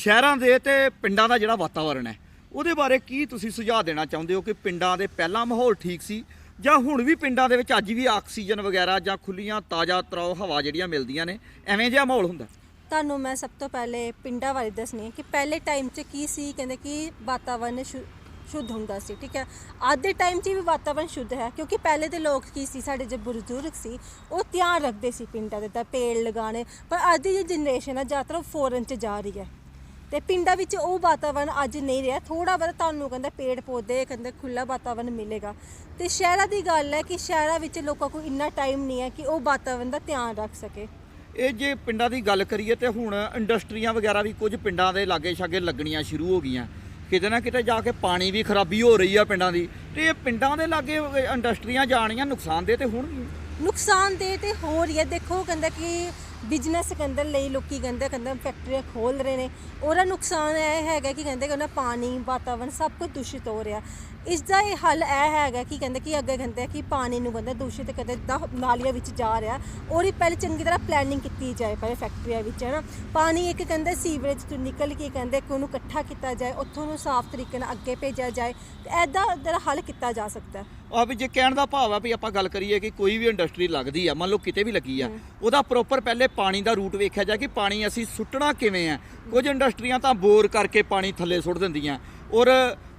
ਸ਼ਹਿਰਾਂ ਦੇ ਤੇ ਪਿੰਡਾਂ ਦਾ ਜਿਹੜਾ ਵਾਤਾਵਰਣ ਹੈ, ਉਹਦੇ ਬਾਰੇ ਕੀ ਤੁਸੀਂ ਸੁਝਾਅ ਦੇਣਾ ਚਾਹੁੰਦੇ ਹੋ ਕਿ ਪਿੰਡਾਂ ਦੇ ਪਹਿਲਾਂ ਮਾਹੌਲ ਠੀਕ ਸੀ ਜਾਂ ਹੁਣ ਵੀ ਪਿੰਡਾਂ ਦੇ ਵਿੱਚ ਅੱਜ ਵੀ ਆਕਸੀਜਨ ਵਗੈਰਾ ਜਾਂ ਖੁੱਲੀਆਂ ਤਾਜ਼ਾ ਤਰਾਓ ਹਵਾ ਜਿਹੜੀਆਂ ਮਿਲਦੀਆਂ ਨੇ, ਐਵੇਂ ਜਿਹਾ ਮਾਹੌਲ ਹੁੰਦਾ? ਤੁਹਾਨੂੰ ਮੈਂ ਸਭ ਤੋਂ ਪਹਿਲੇ ਪਿੰਡਾਂ ਬਾਰੇ ਦੱਸਣੀ ਕਿ ਪਹਿਲੇ ਟਾਈਮ 'ਚ ਕੀ ਸੀ, ਕਹਿੰਦੇ ਕਿ ਵਾਤਾਵਰਨ ਸ਼ੁ- ਸ਼ੁੱਧ ਹੁੰਦਾ ਸੀ, ਠੀਕ ਹੈ? ਅੱਜ ਦੇ ਟਾਈਮ 'ਚ ਵੀ ਵਾਤਾਵਰਨ ਸ਼ੁੱਧ ਹੈ, ਕਿਉਂਕਿ ਪਹਿਲੇ ਦੇ ਲੋਕ ਕੀ ਸੀ, ਸਾਡੇ ਜੋ ਬਜ਼ੁਰਗ ਸੀ, ਉਹ ਧਿਆਨ ਰੱਖਦੇ ਸੀ ਪਿੰਡਾਂ ਦੇ ਤਾਂ ਪੇੜ ਲਗਾਉਣੇ, ਪਰ ਅੱਜ ਦੀ ਜਨਰੇਸ਼ਨ ਹੈ ਜ਼ਿਆਦਾਤਰ ਫੋਰਨ 'ਚ ਜਾ ਰਹੀ ਹੈ। ਤੇ ਪਿੰਡਾਂ ਵਿੱਚ ਉਹ ਵਾਤਾਵਰਨ ਅੱਜ ਨਹੀਂ ਰਿਹਾ। ਥੋੜਾ ਬਹੁਤ ਤੁਹਾਨੂੰ ਕਹਿੰਦਾ ਪੇੜ ਪੌਦੇ ਕਹਿੰਦੇ ਖੁੱਲਾ ਵਾਤਾਵਰਨ ਮਿਲੇਗਾ। ਤੇ ਸ਼ਹਿਰਾਂ ਦੀ ਗੱਲ ਹੈ ਕਿ ਸ਼ਹਿਰਾਂ ਵਿੱਚ ਲੋਕਾਂ ਕੋਲ ਇੰਨਾ ਟਾਈਮ ਨਹੀਂ ਹੈ ਕਿ ਉਹ ਵਾਤਾਵਰਨ ਦਾ ਧਿਆਨ ਰੱਖ ਸਕੇ। ਇਹ ਜੇ ਪਿੰਡਾਂ ਦੀ ਗੱਲ ਕਰੀਏ ਤੇ ਹੁਣ ਇੰਡਸਟਰੀਆਂ ਵਗੈਰਾ ਵੀ ਕੁਝ ਪਿੰਡਾਂ ਦੇ ਲਾਗੇ ਛਾਗੇ ਲੱਗਣੀਆਂ ਸ਼ੁਰੂ ਹੋ ਗਈਆਂ। ਕਿਤੇ ਨਾ ਕਿਤੇ ਜਾ ਕੇ ਪਾਣੀ ਵੀ ਖਰਾਬੀ ਹੋ ਰਹੀ ਆ ਪਿੰਡਾਂ ਦੀ। ਤੇ ਇਹ ਪਿੰਡਾਂ ਦੇ ਲਾਗੇ ਇੰਡਸਟਰੀਆਂ ਜਾਣੀਆਂ ਨੁਕਸਾਨਦੇ ਤੇ ਹੋਣਗੀਆਂ। ਨੁਕਸਾਨਦੇਹ ਤੇ ਹੋ ਰਹੀ ਹੈ। ਦੇਖੋ ਕਹਿੰਦਾ ਕਿ ਬਿਜ਼ਨਸ ਕਰਨ ਲਈ ਲੋਕੀ ਕਹਿੰਦੇ ਕਹਿੰਦੇ ਫੈਕਟਰੀਆਂ ਖੋਲ ਰਹੇ ਨੇ। ਉਹਦਾ ਨੁਕਸਾਨ ਇਹ ਹੈਗਾ ਕਿ ਕਹਿੰਦੇ ਕਿ ਉਹਨਾਂ ਪਾਣੀ ਵਾਤਾਵਰਣ ਸਭ ਕੁਝ ਦੂਸ਼ਿਤ ਹੋ ਰਿਹਾ। ਇਸ ਦਾ ਇਹ ਹੱਲ ਇਹ ਹੈਗਾ ਕਿ ਕਹਿੰਦੇ ਕਿ ਅੱਗੇ ਕਹਿੰਦੇ ਕਿ ਪਾਣੀ ਨੂੰ ਕਹਿੰਦੇ ਦੂਸ਼ਿਤ ਕਹਿੰਦੇ ਦਾ ਨਾਲੀਆਂ ਵਿੱਚ ਜਾ ਰਿਹਾ ਉਹਦੀ ਪਹਿਲੇ ਚੰਗੀ ਤਰ੍ਹਾਂ ਪਲੈਨਿੰਗ ਕੀਤੀ ਜਾਏ ਪਹਿਲੇ ਫੈਕਟਰੀਆਂ ਵਿੱਚ ਹੈ ਨਾ ਪਾਣੀ ਇੱਕ ਕਹਿੰਦੇ ਸੀਵਰੇਜ ਤੋਂ ਨਿਕਲ ਕੇ ਕਹਿੰਦੇ ਕਿ ਉਹਨੂੰ ਇਕੱਠਾ ਕੀਤਾ ਜਾਏ, ਉੱਥੋਂ ਨੂੰ ਸਾਫ਼ ਤਰੀਕੇ ਨਾਲ ਅੱਗੇ ਭੇਜਿਆ ਜਾਏ, ਤੇ ਐਦਾਂ ਦਾ ਹੱਲ ਕੀਤਾ ਜਾ ਸਕਦਾ। ਹੈ ਆ ਵੀ ਜੇ ਕਹਿਣ ਦਾ ਭਾਵ ਆ ਵੀ ਆਪਾਂ ਗੱਲ ਕਰੀਏ ਕਿ ਕੋਈ ਵੀ ਇੰਡਸਟਰੀ ਲੱਗਦੀ ਆ ਮੰਨ ਲਓ ਕਿਤੇ ਵੀ ਲੱਗੀ ਆ ਉਹਦਾ ਪ੍ਰੋਪਰ ਪਹਿਲੇ ਪਾਣੀ ਦਾ ਰੂਟ ਵੇਖਿਆ ਜਾ ਕਿ ਪਾਣੀ ਅਸੀਂ ਸੁੱਟਣਾ ਕਿਵੇਂ ਆ। ਕੁਝ ਇੰਡਸਟਰੀਆਂ ਤਾਂ ਬੋਰ ਕਰਕੇ ਪਾਣੀ ਥੱਲੇ ਸੁੱਟ ਦਿੰਦੀਆਂ। ਔਰ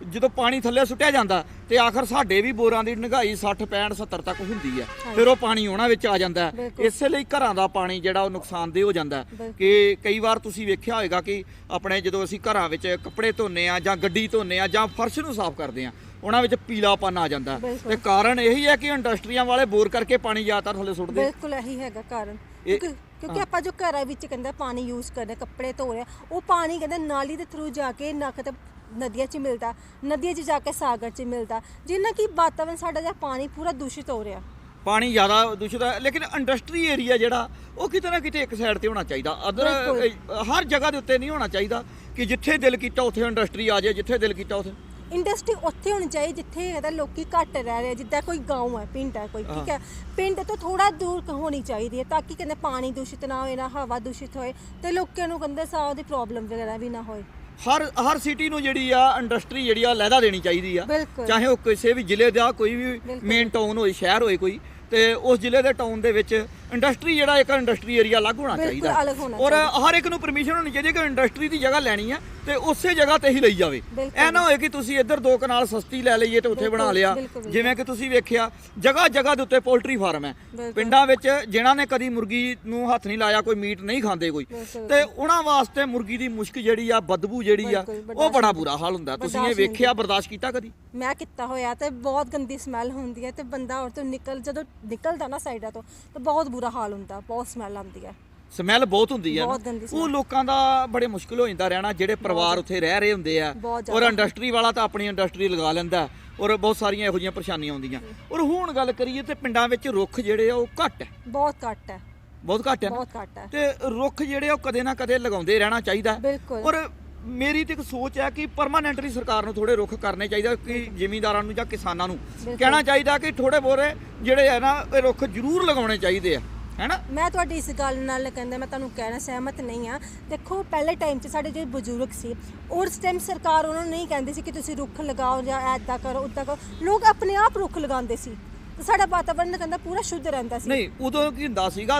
ਜਦੋਂ ਪਾਣੀ ਥੱਲੇ ਸੁੱਟਿਆ ਜਾਂਦਾ ਤੇ ਆਖਰ ਸਾਡੇ ਵੀ ਬੋਰਾਂ ਦੀ ਡੰਗਾਈ 60 65 70 ਤੱਕ ਹੁੰਦੀ ਆ। ਫਿਰ ਉਹ ਪਾਣੀ ਉਹਨਾਂ ਵਿੱਚ ਆ ਜਾਂਦਾ। ਹੈ। ਇਸੇ ਲਈ ਘਰਾਂ ਦਾ ਪਾਣੀ ਜਿਹੜਾ ਉਹ ਨੁਕਸਾਨਦੇਹ ਹੋ ਜਾਂਦਾ। ਹੈ। ਕਿ ਕਈ ਵਾਰ ਤੁਸੀਂ ਵੇਖਿਆ ਹੋਵੇਗਾ ਕਿ ਆਪਣੇ ਜਦੋਂ ਅਸੀਂ ਘਰਾਂ ਵਿੱਚ ਕੱਪੜੇ ਧੋਨੇ ਆ ਜਾਂ ਗੱਡੀ ਧੋਨੇ ਆ ਜਾਂ ਫਰਸ਼ ਨੂੰ ਸਾਫ਼ ਕਰਦੇ ਆ ਉਹਨਾਂ ਵਿੱਚ ਪੀਲਾਪਨ ਆ ਜਾਂਦਾ। ਬਿਲਕੁਲ। ਤੇ ਕਾਰਨ ਇਹੀ ਹੈ ਕਿ ਇੰਡਸਟਰੀਆਂ ਵਾਲੇ ਬੋਰ ਕਰਕੇ ਪਾਣੀ ਜ਼ਿਆਦਾਤਰ ਥੱਲੇ ਸੁੱਟਦੇ। ਬਿਲਕੁਲ ਇਹੀ ਹੈਗਾ ਕਾਰਨ। ਇਹ- ਕਿਉਂਕਿ ਕਿਉਂਕਿ ਆਪਾਂ ਜੋ ਘਰਾਂ ਵਿੱਚ ਕਹਿੰਦਾ ਪਾਣੀ ਯੂਜ਼ ਕਰਦੇ ਕੱਪੜੇ ਧੋ ਰਹੇ ਹਾਂ, ਉਹ ਪਾਣੀ ਕਹਿੰਦਾ ਨਾਲੀ ਦੇ ਥਰੂ ਜਾ ਕੇ ਨਾ ਕਿਤੇ ਨਦੀਆਂ 'ਚ ਮਿਲਦਾ ਨਦੀਆਂ 'ਚ ਜਾ ਕੇ ਸਾਗਰ 'ਚ ਮਿਲਦਾ ਜਿੰਨਾ ਕਿ ਵਾਤਾਵਰਨ ਸਾਡਾ ਜਿਹੜਾ ਪਾਣੀ ਪੂਰਾ ਦੂਸ਼ਿਤ ਹੋ ਰਿਹਾ। ਪਾਣੀ ਜ਼ਿਆਦਾ ਦੂਸ਼ਿਤ ਹੈ ਲੇਕਿਨ ਇੰਡਸਟਰੀ ਏਰੀਆ ਜਿਹੜਾ ਉਹ ਕਿਤੇ ਨਾ ਕਿਤੇ ਇੱਕ ਸਾਈਡ ਤੇ ਹੋਣਾ ਚਾਹੀਦਾ। ਅਦਰ ਬਿਲਕੁਲ। ਹਰ ਜਗ੍ਹਾ ਦੇ ਉੱਤੇ ਨਹੀਂ ਹੋਣਾ ਚਾਹੀਦਾ ਕਿ ਜਿੱਥੇ ਦਿਲ ਕੀਤਾ ਉੱਥੇ ਇੰਡਸਟਰੀ ਆ ਜਾਏ ਜਿੱਥੇ ਦਿਲ ਕੀਤਾ ਉੱਥੇ। ਇੰਡਸਟਰੀ ਉੱਥੇ ਹੋਣੀ ਚਾਹੀਦੀ ਜਿੱਥੇ ਕਹਿੰਦਾ ਲੋਕੀ ਘੱਟ ਰਹਿ ਰਹੇ ਜਿੱਦਾਂ ਕੋਈ گاؤں ਹੈ ਪਿੰਡ ਹੈ ਕੋਈ ਠੀਕ ਹੈ ਪਿੰਡ ਤੋਂ ਥੋੜਾ ਦੂਰ ਕ- ਹੋਣੀ ਚਾਹੀਦੀ ਹੈ ਤਾਂ ਕਿ ਕਹਿੰਦੇ ਪਾਣੀ ਦੂਸ਼ਿਤ ਨਾ ਹੋਏ ਨਾ ਹਵਾ ਦੂਸ਼ਿਤ ਹੋਏ ਤੇ ਲੋਕਾਂ ਨੂੰ ਕਹਿੰਦੇ ਸਾਹ ਦੀ ਪ੍ਰੋਬਲਮ ਵਗੈਰਾ ਵੀ ਨਾ ਹੋਏ ਹਰ ਹਰ ਸਿਟੀ ਨੂੰ ਜਿਹੜੀ ਆ ਇੰਡਸਟਰੀ ਜਿਹੜੀ ਆ ਲਹਿਦਾ ਦੇਣੀ ਚਾਹੀਦੀ ਆ ਬਿਲਕੁਲ। ਚਾਹੇ ਉਹ ਕਿਸੇ ਵੀ ਜ਼ਿਲ੍ਹੇ ਦਾ ਕੋਈ ਵੀ ਬਿਲਕੁਲ। ਮੇਨ ਟਾਊਨ ਹੋਏ ਸ਼ਹਿਰ ਹੋਏ ਕੋਈ ਤੇ ਉਸ ਜ਼ਿਲ੍ਹੇ ਦੇ ਟਾਊਨ ਦੇ ਵਿੱਚ ਇੰਡਸਟਰੀ ਜਿਹੜਾ ਇੱਕ ਇੰਡਸਟਰੀ ਏਰੀਆ ਅਲੱਗ ਹੋਣਾ ਬਿਲਕੁਲ ਚਾਹੀਦਾ। ਅਲੱਗ ਹੋਣਾ ਔਰ ਹਰ ਇੱਕ ਨੂੰ ਪਰਮਿਸ਼ਨ ਹੋਣੀ ਚਾਹੀਦੀ ਹੈ ਕਿ ਇੰਡਸਟਰੀ ਦੀ ਜਗ੍ਹਾ ਲੈਣੀ ਹੈ ਤੇ ਉਸੇ ਜਗ੍ਹਾ ਤੇ ਹੀ ਲਈ ਜਾਵੇ। ਬਿਲਕੁਲ। ਇਹ ਨਾ ਹੋਏ ਕਿ ਤੁਸੀਂ ਇੱਧਰ ਦੋ ਕਨਾਲ ਸਸਤੀ ਲੈ ਲਈਏ ਤੇ ਉੱਥੇ ਬਿਲਕੁਲ, ਬਣਾ ਲਿਆ। ਬਿਲਕੁਲ, ਬਿਲਕੁਲ। ਜਿਵੇਂ ਕਿ ਤੁਸੀਂ ਵੇਖਿਆ ਜਗ੍ਹਾ ਜਗ੍ਹਾ ਦੇ ਉੱਤੇ ਪੋਲਟਰੀ ਫਾਰਮ ਹੈ। ਬਿਲਕੁਲ। ਪਿੰਡਾਂ ਵਿੱਚ ਜਿਨ੍ਹਾਂ ਨੇ ਕਦੀ ਮੁਰਗੀ ਨੂੰ ਹੱਥ ਨਹੀਂ ਲਾਇਆ ਕੋਈ ਮੀਟ ਨਹੀਂ ਖਾਂਦੇ ਕੋਈ। ਬਿਲਕੁਲ। ਤੇ ਉਹਨਾਂ ਵਾਸਤੇ ਮੁਰਗੀ ਦੀ ਮੁਸ਼ਕ ਜਿਹੜੀ ਆ ਬਦਬੂ ਜਿਹੜੀ ਆ ਬਿਲਕੁਲ, ਉਹ ਬਰਦਾਸ਼ਤ ਬੜਾ ਬੁਰਾ ਹਾਲ ਹੁੰਦਾ। ਤੁਸੀਂ ਇਹ ਬਰਦਾਸ਼ਤ ਨਹੀਂ ਵੇਖਿਆ ਬਰਦਾਸ਼ਤ ਕੀਤਾ ਕਦੀ? ਮੈਂ ਕੀਤਾ ਹੋਇਆ ਤੇ ਬਹੁਤ ਗੰਦੀ ਸਮੈਲ ਹੁੰਦੀ ਹੈ ਤੇ ਬੰਦਾ ਔਰ ਤੋਂ ਨਿਕਲ ਜਦੋਂ ਨਿਕਲਦਾ ਨਾ ਸਾਈਡਾਂ ਤੋਂ ਤਾਂ ਬਹੁਤ ਬੁਰਾ ਹਾਲ ਹੁੰਦਾ ਬਹੁਤ ਸਮੈਲ ਆਉਂਦੀ ਹੈ ਸਮੈਲ ਬਹੁਤ ਹੁੰਦੀ। ਬਹੁਤ ਗੰਦੀ ਉਹ। ਲੋਕਾਂ ਦਾ ਬੜੇ ਮੁਸ਼ਕਲ ਹੋ ਜਾਂਦਾ ਰਹਿਣਾ ਜਿਹੜੇ ਪਰਿਵਾਰ ਉੱਥੇ ਰਹਿ ਰਹੇ ਹੁੰਦੇ ਆ ਬਹੁਤ ਔਰ ਜ਼ਿਆਦਾ। ਇੰਡਸਟਰੀ ਵਾਲਾ ਤਾਂ ਆਪਣੀ ਇੰਡਸਟਰੀ ਲਗਾ ਲੈਂਦਾ ਔਰ ਬਹੁਤ ਸਾਰੀਆਂ ਇਹੋ ਜਿਹੀਆਂ ਪਰੇਸ਼ਾਨੀਆਂ ਆਉਂਦੀਆਂ ਔਰ ਹੁਣ ਗੱਲ ਕਰੀਏ ਤੇ ਪਿੰਡਾਂ ਵਿੱਚ ਰੁੱਖ ਜਿਹੜੇ ਆ ਉਹ ਘੱਟ ਹੈ ਬਹੁਤ ਘੱਟ ਹੈ ਬਹੁਤ ਘੱਟ ਹੈ ਨਾ ਬਹੁਤ ਘੱਟ ਹੈ ਤੇ ਰੁੱਖ ਜਿਹੜੇ ਆ ਉਹ ਕਦੇ ਨਾ ਕਦੇ ਲਗਾਉਂਦੇ ਰਹਿਣਾ ਚਾਹੀਦਾ ਹੈ। ਬਿਲਕੁਲ। ਔਰ ਮੇਰੀ ਤੇ ਇੱਕ ਸੋਚ ਹੈ ਕਿ ਪਰਮਾਨੈਂਟਲੀ ਸਰਕਾਰ ਨੂੰ ਥੋੜੇ ਰੁੱਖ ਕਰਨੇ ਚਾਹੀਦਾ ਕਿ ਜ਼ਿਮੀਂਦਾਰਾਂ ਨੂੰ ਜਾਂ ਕਿਸਾਨਾਂ ਨੂੰ। ਕਹਿਣਾ ਚਾਹੀਦਾ ਕਿ ਥੋੜੇ ਬੋਰੇ ਜਿਹੜੇ ਆ ਨਾ ਇਹ ਰੁੱਖ ਜ਼ਰੂਰ ਲਗਾਉਣੇ ਚਾਹੀਦੇ ਆ ਹੈਨਾ? ਮੈਂ ਤੁਹਾਡੀ ਇਸ ਗੱਲ ਨਾਲ ਕਹਿੰਦਾ ਮੈਂ ਤੁਹਾਨੂੰ ਕਹਿਣਾ ਸਹਿਮਤ ਨਹੀਂ ਆ ਦੇਖੋ ਪਹਿਲੇ ਟਾਈਮ 'ਚ ਸਾਡੇ ਜਿਹੜੇ ਬਜ਼ੁਰਗ ਸੀ ਉਸ ਟਾਈਮ ਸਰਕਾਰ ਉਹਨਾਂ ਨੂੰ ਨਹੀਂ ਕਹਿੰਦੀ ਸੀ ਕਿ ਤੁਸੀਂ ਰੁੱਖ ਲਗਾਓ ਜਾਂ ਐਦਾਂ ਕਰੋ ਉਦਾਂ ਕਰੋ। ਲੋਕ ਆਪਣੇ ਆਪ ਰੁੱਖ ਲਗਾਉਂਦੇ ਸੀ। ਤੇ ਸਾਡਾ ਵਾਤਾਵਰਨ ਕਹਿੰਦਾ ਪੂਰਾ ਸ਼ੁੱਧ ਰਹਿੰਦਾ ਸੀ। ਨਹੀਂ ਉਦੋਂ ਕੀ ਹੁੰਦਾ ਸੀਗਾ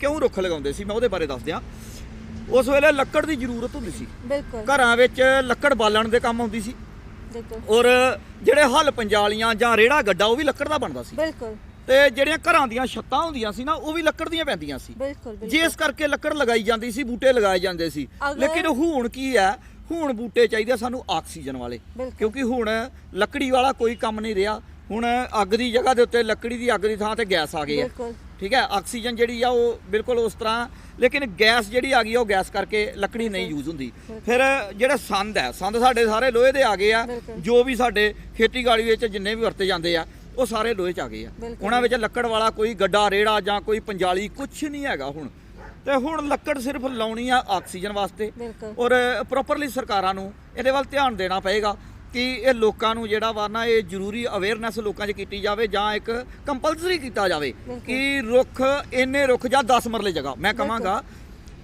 ਕਿਉਂ ਰੁੱਖ ਲਗਾਉਂਦੇ ਸੀ? ਮੈਂ ਉਹਦੇ ਬਾਰੇ ਦੱਸ ਦਿਆਂ। ਉਸ ਵੇਲੇ ਲੱਕੜ ਦੀ ਜ਼ਰੂਰਤ ਹੁੰਦੀ ਸੀ। ਬਿਲਕੁਲ। ਘਰਾਂ ਵਿੱਚ ਲੱਕੜ ਬਾਲਣ ਦੇ ਕੰਮ ਆਉਂਦੀ ਸੀ। ਬਿਲਕੁਲ। ਔਰ ਜਿਹੜੇ ਹਲ ਪੰਜਾਲੀਆਂ ਜਾਂ ਰੇੜਾ ਗੱਡਾ ਉਹ ਵੀ ਲੱਕੜ ਦਾ ਬਣਦਾ ਸੀ। ਬਿਲਕੁਲ। ਤੇ ਜਿਹੜੀਆਂ ਘਰਾਂ ਦੀਆਂ ਛੱਤਾਂ ਹੁੰਦੀਆਂ ਸੀ ਨਾ ਉਹ ਵੀ ਲੱਕੜ ਦੀਆਂ ਪੈਂਦੀਆਂ ਸੀ। ਬਿਲਕੁਲ ਜਿਸ ਕਰਕੇ ਲੱਕੜ ਲਗਾਈ ਜਾਂਦੀ ਸੀ ਬੂਟੇ ਲਗਾਏ ਜਾਂਦੇ ਸੀ। ਲੇਕਿਨ ਹੁਣ ਕੀ ਹੈ ਹੁਣ ਬੂਟੇ ਚਾਹੀਦੇ ਸਾਨੂੰ ਆਕਸੀਜਨ ਵਾਲੇ। ਕਿਉਂਕਿ ਹੁਣ ਲੱਕੜੀ ਵਾਲਾ ਕੋਈ ਕੰਮ ਨਹੀਂ ਰਿਹਾ। ਹੁਣ ਅੱਗ ਦੀ ਜਗ੍ਹਾ ਦੇ ਉੱਤੇ ਲੱਕੜੀ ਦੀ ਅੱਗ ਦੀ ਥਾਂ ਤੇ ਗੈਸ ਆ ਗਈ ਹੈ। ਠੀਕ ਹੈ ਆਕਸੀਜਨ ਜਿਹੜੀ ਆ ਉਹ ਬਿਲਕੁਲ ਉਸ ਤਰ੍ਹਾਂ ਲੇਕਿਨ ਗੈਸ ਜਿਹੜੀ ਆ ਗਈ ਉਹ ਗੈਸ ਕਰਕੇ ਲੱਕੜੀ ਨਹੀਂ ਯੂਜ਼ ਹੁੰਦੀ ਫਿਰ ਜਿਹੜੇ ਸੰਦ ਹੈ ਸੰਦ ਸਾਡੇ ਸਾਰੇ ਲੋਹੇ ਦੇ ਆ ਗਏ ਆ। ਜੋ ਵੀ ਸਾਡੇ ਖੇਤੀਬਾੜੀ ਵਿੱਚ ਜਿੰਨੇ ਵੀ ਵਰਤੇ ਜਾਂਦੇ ਆ ਉਹ ਸਾਰੇ ਲੋਹੇ ਚ ਆ ਗਏ ਆ। ਉਹਨਾਂ ਵਿੱਚ ਲੱਕੜ ਵਾਲਾ ਕੋਈ ਗੱਡਾ ਰੇੜਾ ਜਾਂ ਕੋਈ ਪੰਜਾਲੀ ਕੁਝ ਨਹੀਂ ਹੈਗਾ ਹੁਣ ਤੇ ਹੁਣ ਲੱਕੜ ਸਿਰਫ ਲਾਉਣੀ ਆ ਆਕਸੀਜਨ ਵਾਸਤੇ। ਔਰ ਪ੍ਰੋਪਰਲੀ ਸਰਕਾਰਾਂ ਨੂੰ ਇਹਦੇ ਵੱਲ ਧਿਆਨ ਦੇਣਾ ਪਏਗਾ ਕਿ ਇਹ ਲੋਕਾਂ ਨੂੰ ਜਿਹੜਾ ਵਾ ਨਾ ਇਹ ਜ਼ਰੂਰੀ ਅਵੇਅਰਨੈਸ ਲੋਕਾਂ 'ਚ ਕੀਤੀ ਜਾਵੇ ਜਾਂ ਇੱਕ ਕੰਪਲਸਰੀ ਕੀਤਾ ਜਾਵੇ। ਕਿ ਰੁੱਖ ਇੰਨੇ ਰੁੱਖ ਜਾਂ 10 ਮਰਲੇ ਜਗ੍ਹਾ ਮੈਂ ਕਹਾਂਗਾ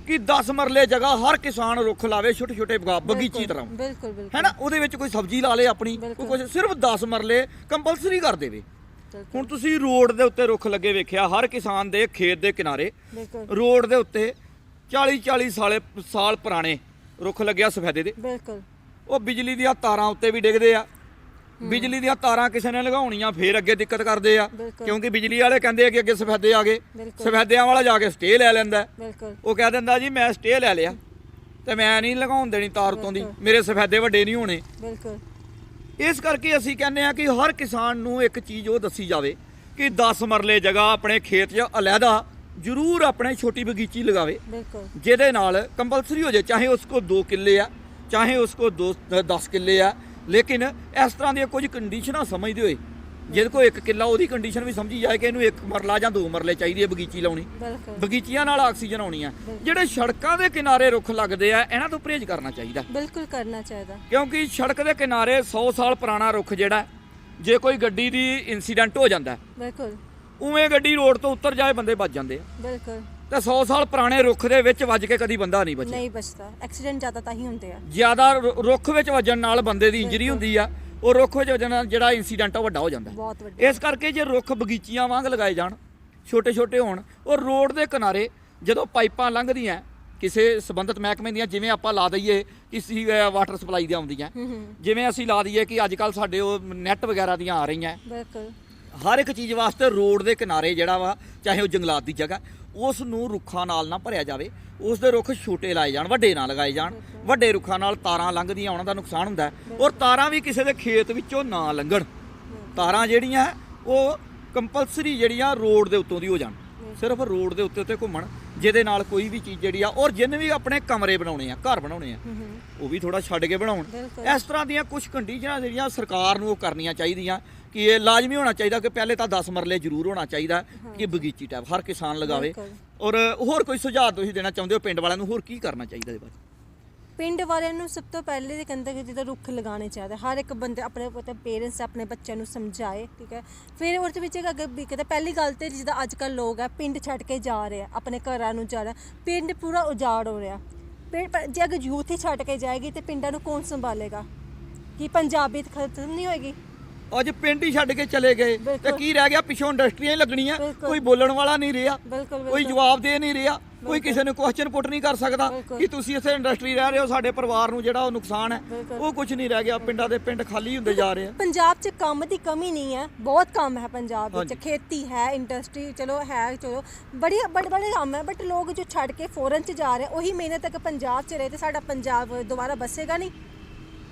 ਕਿ 10 ਮਰਲੇ ਜਗ੍ਹਾ ਹਰ ਕਿਸਾਨ ਰੁੱਖ ਲਾਵੇ ਛੋਟੇ ਛੋਟੇ ਬਗੀਚੀ ਤਰ੍ਹਾਂ। ਬਿਲਕੁਲ ਬਿਲਕੁਲ। ਹੈ ਨਾ ਉਹਦੇ ਵਿੱਚ ਕੋਈ ਸਬਜ਼ੀ ਲਾ ਲੇ ਆਪਣੀ ਕੋਈ। ਕੁਝ ਸਿਰਫ 10 ਮਰਲੇ ਕੰਪਲਸਰੀ ਕਰ ਦੇਵੇ। ਹੁਣ ਤੁਸੀਂ ਰੋਡ ਦੇ ਉੱਤੇ ਰੁੱਖ ਲੱਗੇ ਵੇਖਿਆ ਹਰ ਕਿਸਾਨ ਦੇ ਖੇਤ ਦੇ ਕਿਨਾਰੇ ਰੋਡ ਦੇ ਉੱਤੇ 40 40 ਸਾਲੇ ਸਾਲ ਪੁਰਾਣੇ ਰੁੱਖ ਲੱਗਿਆ ਸਫੈਦੇ ਦੇ। ਬਿਲਕੁਲ। ਉਹ ਬਿਜਲੀ ਦੀਆਂ ਤਾਰਾਂ ਉੱਤੇ ਵੀ ਡਿੱਗਦੇ ਆ। ਬਿਜਲੀ ਦੀਆਂ ਤਾਰਾਂ ਕਿਸੇ ਨੇ ਲਗਾਉਣੀਆਂ ਫੇਰ ਅੱਗੇ ਦਿੱਕਤ ਕਰਦੇ ਆ। ਬਿਲਕੁਲ। ਕਿਉਂਕਿ ਬਿਜਲੀ ਵਾਲੇ ਕਹਿੰਦੇ ਆ ਕਿ ਅੱਗੇ ਸਫੈਦੇ ਆ ਗਏ। ਬਿਲਕੁਲ। ਸਫੈਦਿਆਂ ਵਾਲਾ ਜਾ ਕੇ ਸਟੇ ਲੈ ਲੈਂਦਾ ਬਿਲਕੁਲ। ਉਹ ਕਹਿ ਦਿੰਦਾ ਜੀ ਮੈਂ ਸਟੇ ਲੈ ਲਿਆ ਤੇ ਮੈਂ ਨਹੀਂ ਲਗਾਉਣ ਦੇਣੀ ਤਾਰ ਉਤੋਂ ਦੀ। ਮੇਰੇ ਸਫੈਦੇ ਵੱਡੇ ਨਹੀਂ ਹੋਣੇ। ਬਿਲਕੁਲ। ਇਸ ਕਰਕੇ ਅਸੀਂ ਕਹਿੰਦੇ ਆ ਕਿ ਹਰ ਕਿਸਾਨ ਨੂੰ ਇੱਕ ਚੀਜ਼ ਉਹ ਦੱਸੀ ਜਾਵੇ ਕਿ 10 ਮਰਲੇ ਜਗ੍ਹਾ ਆਪਣੇ ਖੇਤ 'ਚ ਅਲੱਗਾ ਜ਼ਰੂਰ ਆਪਣੇ ਛੋਟੀ ਬਗੀਚੀ ਲਗਾਵੇ। ਬਿਲਕੁਲ। ਜਿਹਦੇ ਨਾਲ ਕੰਪਲਸਰੀ ਹੋ ਜਾਏ ਚਾਹੇ ਉਸ ਕੋ 2 ਕਿੱਲੇ ਆ ਚਾਹੇ ਉਸ ਕੋ 2 10 ਕਿੱਲੇ ਆ ਲੇਕਿਨ ਇਸ ਤਰ੍ਹਾਂ ਦੀਆਂ ਕੁਝ ਕੰਡੀਸ਼ਨਾਂ ਸਮਝਦੇ ਹੋਏ ਜਿਹਦੇ ਕੋ 1 ਕਿੱਲਾ ਉਹਦੀ ਕੰਡੀਸ਼ਨ ਵੀ ਸਮਝੀ ਜਾਏ ਕਿ ਇਹਨੂੰ ਇੱਕ ਮਰਲਾ ਜਾਂ ਦੋ ਮਰਲੇ ਚਾਹੀਦੀ ਹੈ ਬਗੀਚੀ ਲਾਉਣੀ। ਬਗੀਚੀਆਂ ਨਾਲ ਆਕਸੀਜਨ ਆਉਣੀ ਆ। ਜਿਹੜੇ ਸੜਕਾਂ ਦੇ ਕਿਨਾਰੇ ਰੁੱਖ ਲੱਗਦੇ ਆ ਇਹਨਾਂ ਤੋਂ ਪਰਹੇਜ਼ ਕਰਨਾ ਚਾਹੀਦਾ। ਬਿਲਕੁਲ ਕਰਨਾ ਚਾਹੀਦਾ। ਕਿਉਂਕਿ ਸੜਕ ਦੇ ਕਿਨਾਰੇ 100 ਸਾਲ ਪੁਰਾਣਾ ਰੁੱਖ ਜਿਹੜਾ ਜੇ ਕੋਈ ਗੱਡੀ ਦੀ ਇਨਸੀਡੈਂਟ ਹੋ ਜਾਂਦਾ ਬਿਲਕੁਲ। ਉਵੇਂ ਗੱਡੀ ਰੋਡ ਤੋਂ ਉੱਤਰ ਜਾਏ ਬੰਦੇ ਵੱਜ ਜਾਂਦੇ ਆ। ਬਿਲਕੁਲ। ਤੇ 100 ਸਾਲ ਪੁਰਾਣੇ ਰੁੱਖ ਦੇ ਵਿੱਚ ਵੱਜ ਕੇ ਕਦੀ ਬੰਦਾ ਨਹੀਂ ਬਚਿਆ। ਨਹੀਂ ਬਚਦਾ। ਐਕਸੀਡੈਂਟ ਜ਼ਿਆਦਾ ਤਾਂ ਹੀ ਹੁੰਦੇ ਆ। ਜ਼ਿਆਦਾ ਰੁ- ਰੁੱਖ ਵਿੱਚ ਵੱਜਣ ਨਾਲ ਬੰਦੇ ਦੀ ਇੰਜਰੀ ਹੁੰਦੀ ਆ ਉਹ ਰੁੱਖ ਵਿੱਚ ਵੱਜਣ ਨਾਲ ਜਿਹੜਾ ਇਨਸੀਡੈਂਟ ਆ ਉਹ ਵੱਡਾ ਹੋ ਜਾਂਦਾ। ਬਹੁਤ ਵੱਡੇ। ਇਸ ਕਰਕੇ ਜੇ ਰੁੱਖ ਬਗੀਚੀਆਂ ਵਾਂਗ ਲਗਾਏ ਜਾਣ ਛੋਟੇ ਛੋਟੇ ਹੋਣ ਉਹ ਰੋਡ ਦੇ ਕਿਨਾਰੇ ਜਦੋਂ ਪਾਈਪਾਂ ਲੰਘਦੀਆਂ ਕਿਸੇ ਸਬੰਧਤ ਮਹਿਕਮੇ ਦੀਆਂ ਜਿਵੇਂ ਆਪਾਂ ਲਾ ਦਈਏ ਕਿਸੇ ਵਾਟਰ ਸਪਲਾਈ ਦੀਆਂ ਆਉਂਦੀਆਂ। ਹੂੰ ਹੂੰ। ਜਿਵੇਂ ਅਸੀਂ ਲਾ ਦਈਏ ਕਿ ਅੱਜ ਕੱਲ ਸਾਡੇ ਉਹ ਨੈਟ ਵਗੈਰਾ ਦੀਆਂ ਆ ਰਹੀਆਂ। ਬਿਲਕੁਲ। ਹਰ ਇੱਕ ਚੀਜ਼ ਵਾਸਤੇ ਰੋਡ ਦੇ ਕਿਨਾਰੇ ਜਿਹੜਾ ਵਾ ਚਾਹੇ ਉਹ ਜੰਗਲਾਤ ਦੀ ਜਗ੍ਹਾ ਉਸ ਨੂੰ ਰੁੱਖਾਂ ਨਾਲ ਨਾ ਭਰਿਆ ਜਾਵੇ ਉਸ ਦੇ ਰੁੱਖ ਛੋਟੇ ਲਾਏ ਜਾਣ ਵੱਡੇ ਨਾ ਲਗਾਏ ਜਾਣ ਵੱਡੇ ਰੁੱਖਾਂ ਨਾਲ ਤਾਰਾਂ ਲੰਘਦੀਆਂ ਉਹਨਾਂ ਦਾ ਨੁਕਸਾਨ ਹੁੰਦਾ ਔਰ ਤਾਰਾਂ ਵੀ ਕਿਸੇ ਦੇ ਖੇਤ ਵਿੱਚੋਂ ਨਾ ਲੰਘਣ। ਤਾਰਾਂ ਜਿਹੜੀਆਂ ਉਹ ਕੰਪਲਸਰੀ ਜਿਹੜੀਆਂ ਰੋਡ ਦੇ ਉੱਤੋਂ ਦੀ ਹੋ ਜਾਣ। ਸਿਰਫ ਰੋਡ ਦੇ ਉੱਤੇ ਉੱਤੇ ਘੁੰਮਣ। ਜਿਹਦੇ ਨਾਲ ਕੋਈ ਵੀ ਚੀਜ਼ ਜਿਹੜੀ ਆ ਔਰ ਜਿੰਨੇ ਵੀ ਆਪਣੇ ਕਮਰੇ ਬਣਾਉਣੇ ਆ ਘਰ ਬਣਾਉਣੇ ਆ ਉਹ ਵੀ ਥੋੜਾ ਛੱਡ ਕੇ ਬਣਾਉਣ। ਇਸ ਤਰ੍ਹਾਂ ਦੀਆਂ ਕੁਝ ਕੰਡੀਸ਼ਨਾਂ ਜਿਹੜੀਆਂ ਸਰਕਾਰ ਨੂੰ ਉਹ ਕਰਨੀਆਂ ਚਾਹੀਦੀਆਂ ਕਿ ਇਹ ਲਾਜ਼ਮੀ ਹੋਣਾ ਚਾਹੀਦਾ ਕਿ ਪਹਿਲੇ ਤਾਂ 10 ਮਰਲੇ ਜ਼ਰੂਰ ਹੋਣਾ ਚਾਹੀਦਾ ਕਿ ਬਗੀਚੀ ਟੈਪ ਹਰ ਕਿਸਾਨ ਲਗਾਵੇ। ਔਰ ਹੋਰ ਕੋਈ ਸੁਝਾਅ ਤੁਸੀਂ ਦੇਣਾ ਚਾਹੁੰਦੇ ਹੋ ਪਿੰਡ ਵਾਲਿਆਂ ਨੂੰ ਹੋਰ ਕੀ ਕਰਨਾ ਚਾਹੀਦਾ ਇਹਦੇ ਬਾਰੇ? ਪਿੰਡ ਵਾਲਿਆਂ ਨੂੰ ਸਭ ਤੋਂ ਪਹਿਲੇ ਤੇ ਕਹਿੰਦੇ ਕਿ ਜਿਹਦਾ ਰੁੱਖ ਲਗਾਉਣੇ ਚਾਹੀਦੇ, ਹਰ ਇੱਕ ਬੰਦੇ ਆਪਣੇ ਮਤਲਬ ਪੇਰੈਂਟਸ ਆਪਣੇ ਬੱਚਿਆਂ ਨੂੰ ਸਮਝਾਏ, ਠੀਕ ਹੈ। ਫਿਰ ਉਹਦੇ ਵਿੱਚ ਇੱਕ ਅੱਗੇ ਵੀ ਕਹਿੰਦੇ, ਪਹਿਲੀ ਗੱਲ ਤੇ ਜਿੱਦਾਂ ਅੱਜ ਕੱਲ ਲੋਕ ਹੈ, ਪਿੰਡ ਛੱਡ ਕੇ ਜਾ ਰਹੇ ਆ, ਆਪਣੇ ਘਰਾਂ ਨੂੰ ਜਾ ਰਿਹਾ ਪਿੰਡ ਪੂਰਾ ਉਜਾੜ ਹੋ ਰਿਹਾ। ਪਿੰਡ ਜੇ ਅਗਰ ਯੂਥ ਹੀ ਛੱਡ ਕੇ ਜਾਏਗੀ ਤੇ ਪਿੰਡਾਂ ਨੂੰ ਕੌਣ ਸੰਭਾਲੇਗਾ? ਕੀ ਪੰਜਾਬੀਅਤ ਖਤਮ ਨਹੀਂ ਹੋਏਗੀ? ਅੱਜ ਪਿੰਡ ਹੀ ਛੱਡ ਕੇ ਚਲੇ ਗਏ। ਤੇ। ਕੀ ਰਹਿ ਗਿਆ? ਪਿੱਛੋਂ ਇੰਡਸਟਰੀਆਂ ਹੀ ਲੱਗਣੀਆਂ। ਕੋਈ ਬੋਲਣ ਵਾਲਾ ਨਹੀਂ ਰਿਹਾ। ਕੋਈ ਜਵਾਬ ਦੇ ਨਹੀਂ ਰਿਹਾ। ਕੋਈ ਕਿਸੇ ਨੂੰ ਕੁਐਸਚਨ ਪੁੱਟ ਨਹੀਂ ਕਰ ਸਕਦਾ। ਕਿ ਤੁਸੀਂ ਇੱਥੇ ਇੰਡਸਟਰੀ ਰਹਿ ਰਹੇ ਹੋ ਸਾਡੇ ਪਰਿਵਾਰ ਨੂੰ ਜਿਹੜਾ ਉਹ ਨੁਕਸਾਨ ਹੈ। ਉਹ ਕੁਝ ਨਹੀਂ ਰਹਿ ਗਿਆ। ਪਿੰਡਾਂ ਦੇ ਪਿੰਡ ਖਾਲੀ ਹੁੰਦੇ ਜਾ ਰਹੇ ਆ। ਪੰਜਾਬ 'ਚ ਕੰਮ ਦੀ ਕਮੀ ਨਹੀਂ ਹੈ। ਬਹੁਤ ਕੰਮ ਹੈ ਪੰਜਾਬ ਵਿੱਚ। ਖੇਤੀ ਹੈ ਇੰਡਸਟਰੀ ਚਲੋ ਹੈ ਚਲੋ। ਬੜੀ ਬੜੇ ਬੜੇ ਕੰਮ ਹੈ ਬਟ ਲੋਕ ਜੋ ਛੱਡ ਕੇ ਫੋਰਨ 'ਚ ਜਾ ਰਹੇ ਉਹੀ ਮਿਹਨਤ ਤੱਕ ਪੰਜਾਬ 'ਚ ਰਹੇ ਤੇ ਸਾਡਾ ਪੰਜਾਬ ਦੁਬਾਰਾ ਬਸੇਗਾ ਨਹੀਂ।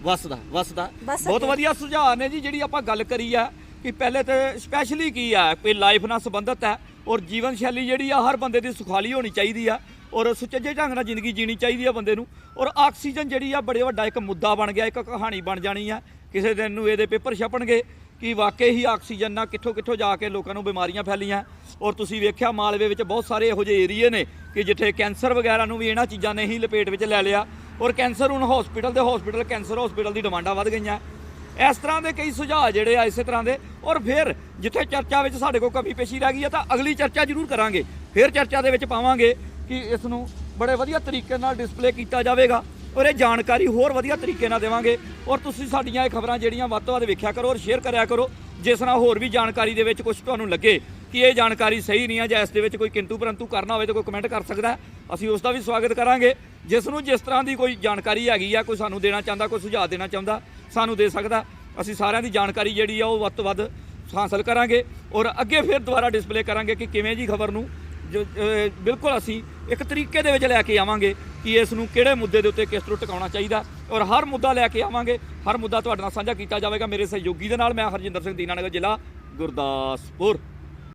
ਵਸਦਾ ਵਸਦਾ। ਵਸ ਬਹੁਤ। ਵਧੀਆ ਸੁਝਾਅ ਨੇ ਜੀ ਜਿਹੜੀ ਆਪਾਂ ਗੱਲ ਕਰੀ ਆ ਕਿ ਪਹਿਲੇ ਤੇ ਸਪੈਸ਼ਲੀ ਕੀ ਆ ਕੋਈ ਲਾਈਫ ਨਾਲ ਸੰਬੰਧਿਤ ਹੈ ਔਰ ਜੀਵਨ ਸ਼ੈਲੀ ਜਿਹੜੀ ਆ ਹਰ ਬੰਦੇ ਦੀ ਸੁਖਾਲੀ ਹੋਣੀ ਚਾਹੀਦੀ ਆ ਔਰ ਸੁਚੱਜੇ ਢੰਗ ਨਾਲ ਜ਼ਿੰਦਗੀ ਜੀਣੀ ਚਾਹੀਦੀ ਆ ਬੰਦੇ ਨੂੰ ਔਰ ਆਕਸੀਜਨ ਜਿਹੜੀ ਆ ਬੜੇ ਵੱਡਾ ਇੱਕ ਮੁੱਦਾ ਬਣ ਗਿਆ ਇੱਕ ਕਹਾਣੀ ਬਣ ਜਾਣੀ ਆ। ਕਿਸੇ ਦਿਨ ਨੂੰ ਇਹਦੇ ਪੇਪਰ ਛਪਣਗੇ ਕਿ ਵਾਕਈ ਹੀ ਆਕਸੀਜਨ ਨਾਲ ਕਿੱਥੋਂ ਕਿੱਥੋਂ ਜਾ ਕੇ ਲੋਕਾਂ ਨੂੰ ਬਿਮਾਰੀਆਂ ਫੈਲੀਆਂ। ਔਰ ਤੁਸੀਂ ਵੇਖਿਆ ਮਾਲਵੇ ਵਿੱਚ ਬਹੁਤ ਸਾਰੇ ਇਹੋ ਜਿਹੇ ਏਰੀਏ ਨੇ ਕਿ ਜਿੱਥੇ ਕੈਂਸਰ ਵਗੈਰਾ ਨੂੰ ਵੀ ਇਹਨਾਂ ਚੀਜ਼ਾਂ ਨੇ ਹੀ ਲਪੇਟ ਵਿੱਚ ਲੈ ਲਿਆ। ਔਰ ਕੈਂਸਰ ਹੁਣ ਹਸਪੀਟਲ ਦੇ ਹਸਪੀਟਲ ਕੈਂਸਰ ਹਸਪੀਟਲ ਦੀ ਡਿਮਾਂਡਾਂ ਵੱਧ ਗਈਆਂ। ਇਸ ਤਰ੍ਹਾਂ ਦੇ ਕਈ ਸੁਝਾਅ ਜਿਹੜੇ ਆ ਇਸੇ ਤਰ੍ਹਾਂ ਦੇ। ਔਰ ਫਿਰ ਜਿੱਥੇ ਚਰਚਾ ਵਿੱਚ ਸਾਡੇ ਕੋਲ ਕਮੀ ਪੇਸ਼ੀ ਰਹਿ ਗਈ ਹੈ ਤਾਂ ਅਗਲੀ ਚਰਚਾ ਜ਼ਰੂਰ ਕਰਾਂਗੇ। ਫਿਰ ਚਰਚਾ ਦੇ ਵਿੱਚ ਪਾਵਾਂਗੇ ਕਿ ਇਸ ਨੂੰ ਬੜੇ ਵਧੀਆ ਤਰੀਕੇ ਨਾਲ ਡਿਸਪਲੇ ਕੀਤਾ ਜਾਵੇਗਾ। ਔਰ ਇਹ ਜਾਣਕਾਰੀ ਹੋਰ ਵਧੀਆ ਤਰੀਕੇ ਨਾਲ ਦੇਵਾਂਗੇ। ਔਰ ਤੁਸੀਂ ਸਾਡੀਆਂ ਇਹ ਖਬਰਾਂ ਜਿਹੜੀਆਂ ਵੱਧ ਤੋਂ ਵੱਧ ਵੇਖਿਆ ਕਰੋ ਔਰ ਸ਼ੇਅਰ ਕਰਿਆ ਕਰੋ। ਜਿਸ ਨਾਲ ਹੋਰ ਵੀ ਜਾਣਕਾਰੀ ਦੇ ਵਿੱਚ ਕੁਝ ਤੁਹਾਨੂੰ ਲੱਗੇ ਕਿ ਇਹ ਜਾਣਕਾਰੀ ਸਹੀ ਨਹੀਂ ਹੈ ਜਾਂ ਇਸ ਦੇ ਵਿੱਚ ਕੋਈ ਕਿੰਤੂ ਪਰੰਤੂ ਕਰਨਾ ਹੋਵੇ ਤਾਂ ਕੋਈ ਕਮੈਂਟ ਕਰ ਸਕਦਾ ਅਸੀਂ ਉਸ ਦਾ ਵੀ ਸਵਾਗਤ ਕਰਾਂਗੇ। ਜਿਸ ਨੂੰ ਜਿਸ ਤਰ੍ਹਾਂ ਦੀ ਕੋਈ ਜਾਣਕਾਰੀ ਹੈਗੀ ਆ, ਕੋਈ ਸਾਨੂੰ ਦੇਣਾ ਚਾਹੁੰਦਾ, ਕੋਈ ਸੁਝਾਅ ਦੇਣਾ ਚਾਹੁੰਦਾ, ਸਾਨੂੰ ਦੇ ਸਕਦਾ, ਅਸੀਂ ਸਾਰਿਆਂ ਦੀ ਜਾਣਕਾਰੀ ਜਿਹੜੀ ਆ, ਉਹ ਵੱਧ ਤੋਂ ਵੱਧ ਹਾਸਲ ਕਰਾਂਗੇ ਔਰ ਅੱਗੇ ਫਿਰ ਦੁਬਾਰਾ ਡਿਸਪਲੇ ਕਰਾਂਗੇ ਕਿ ਕਿਵੇਂ ਜੀ ਖਬਰ ਨੂੰ ਜੋ ਬਿਲਕੁਲ ਅਸੀਂ ਇੱਕ ਤਰੀਕੇ ਦੇ ਵਿੱਚ ਲੈ ਕੇ ਆਵਾਂਗੇ ਕਿ ਇਸ ਨੂੰ ਕਿਹੜੇ ਮੁੱਦੇ ਦੇ ਉੱਤੇ ਕਿਸ ਤਰ੍ਹਾਂ ਟਿਕਾਉਣਾ ਚਾਹੀਦਾ ਔਰ ਹਰ ਮੁੱਦਾ ਲੈ ਕੇ ਆਵਾਂਗੇ, ਹਰ ਮੁੱਦਾ ਤੁਹਾਡੇ ਨਾਲ ਸਾਂਝਾ ਕੀਤਾ ਜਾਵੇਗਾ ਮੇਰੇ ਸਹਿਯੋਗੀ ਦੇ ਨਾਲ, ਮੈਂ ਹਰਜਿੰਦਰ ਸਿੰਘ, ਦੀਨਾਨਗਰ ਜ਼ਿਲ੍ਹਾ ਗੁਰਦਾਸਪੁਰ।